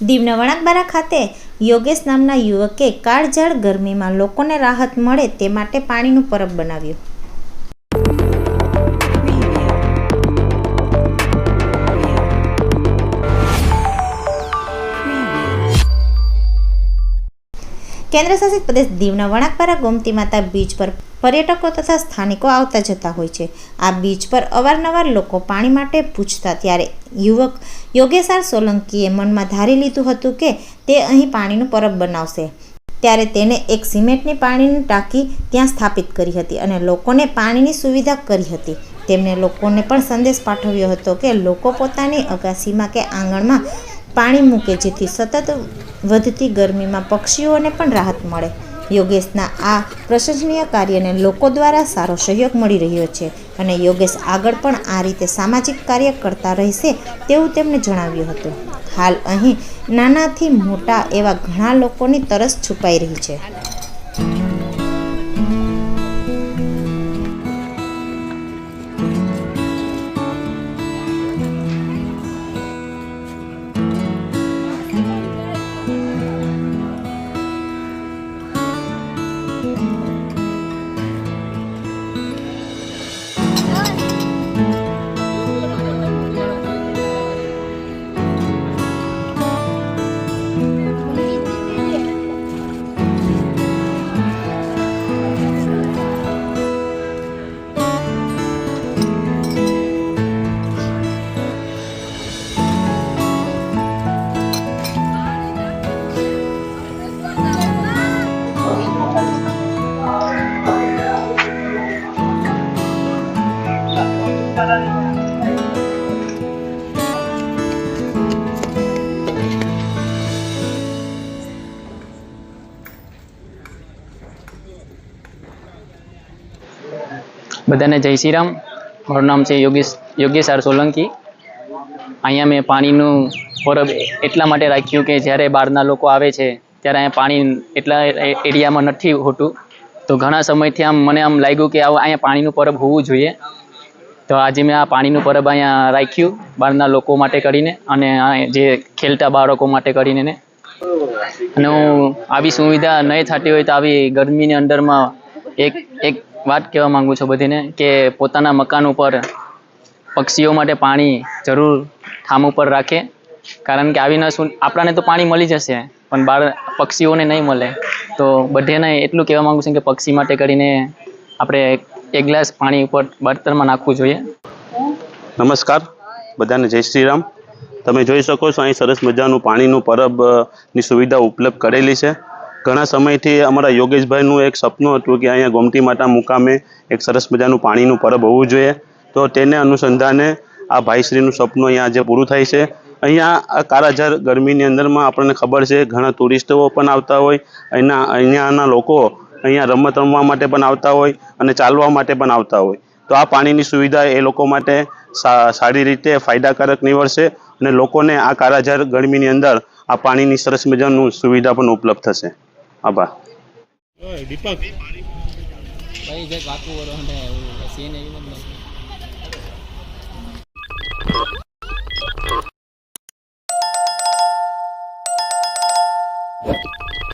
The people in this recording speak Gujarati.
દીવના વણાકબારા ખાતે યોગેશ નામના યુવકે કાળઝાળ ગરમીમાં લોકોને રાહત મળે તે માટે પાણીનું પરબ બનાવ્યું. કેન્દ્ર શાસિત પ્રદેશ દીવના વણાકબારા ગોમતી માતા બીચ પર પર્યટકો તથા સ્થાનિકો આવતા જતા હોય છે. આ બીચ પર અવારનવાર લોકો પાણી માટે પૂછતા ત્યારે યુવક યોગેશાર સોલંકીએ મનમાં ધારી લીધું હતું કે તે અહીં પાણીનું પરબ બનાવશે. ત્યારે તેને એક સિમેન્ટની પાણીની ટાંકી ત્યાં સ્થાપિત કરી હતી અને લોકોને પાણીની સુવિધા કરી હતી. તેમણે લોકોને પણ સંદેશ પાઠવ્યો હતો કે લોકો પોતાની અગાસીમાં કે આંગણમાં પાણી મૂકે જેથી સતત વધતી ગરમીમાં પક્ષીઓને પણ રાહત મળે. યોગેશના આ પ્રશંસનીય કાર્યને લોકો દ્વારા સારો સહયોગ મળી રહ્યો છે અને યોગેશ આગળ પણ આ રીતે સામાજિક કાર્ય કરતા રહેશે તેવું તેમણે જણાવ્યું હતું. હાલ અહીં નાનાથી મોટા એવા ઘણા લોકોની તરસ છુપાઈ રહી છે. બધાને જય શ્રી રામ. મારું નામ છે યોગેશ યોગેશ સોલંકી. અહીંયા મેં પાણીનું પરબ એટલા માટે રાખ્યું કે જ્યારે બહારના લોકો આવે છે, ત્યારે અહીંયા પાણી એટલા એરિયામાં નથી હોતું. તો ઘણા સમયથી આમ મને આમ લાગ્યું કે આવું અહીંયા પાણીનું પરબ હોવું જોઈએ. તો આજે મેં આ પાણીનું પરબ અહીંયા રાખ્યું બહારના લોકો માટે કરીને અને જે ખેલતા બાળકો માટે કરીને ને. અને હું આવી સુવિધા નહીં થતી હોય તો આવી ગરમીની અંદરમાં એક એક વાત કહેવા માગું છું બધીને કે પોતાના મકાન ઉપર પક્ષીઓ માટે પાણી જરૂર ઠામ ઉપર રાખે. કારણ કે આવીને શું આપણાને તો પાણી મળી જશે, પણ બાળ, પક્ષીઓને નહીં મળે. તો બધેને એટલું કહેવા માંગુ છું કે પક્ષી માટે કરીને આપણે એક- ગ્લાસ પાણી ઉપર બર્તનમાં નાખવું જોઈએ. નમસ્કાર. બધાને જય શ્રી રામ તમે જોઈ શકો છો, અહીં સરસ મજાનું પાણીનું પરબની સુવિધા ઉપલબ્ધ કરેલી છે. ઘણા સમયથી અમારા યોગેશભાઈનું એક સપનું હતું કે અહીંયા ગોમતી માતા મુકામે એક સરસ મજાનું પાણીનું પરબ હોવું જોઈએ. તો તેને અનુસંધાને આ ભાઈશ્રીનું સપનું અહીંયા આજે પૂરું થાય છે. અહીંયા આ કાળાઝાળ ગરમીની અંદરમાં આપણને ખબર છે, ઘણા ટુરિસ્ટો પણ આવતા હોય. અહીંના, અહીંયાના લોકો અહીંયા રમત રમવા માટે પણ આવતા હોય અને ચાલવા માટે પણ આવતા હોય. તો આ પાણીની સુવિધા એ લોકો માટે સારી રીતે ફાયદાકારક નીવડશે અને લોકોને આ કાળાઝાળ ગરમીની અંદર આ પાણીની સરસ મજાનું સુવિધા પણ ઉપલબ્ધ થશે. આભાર. ભાઈ જે કાકુ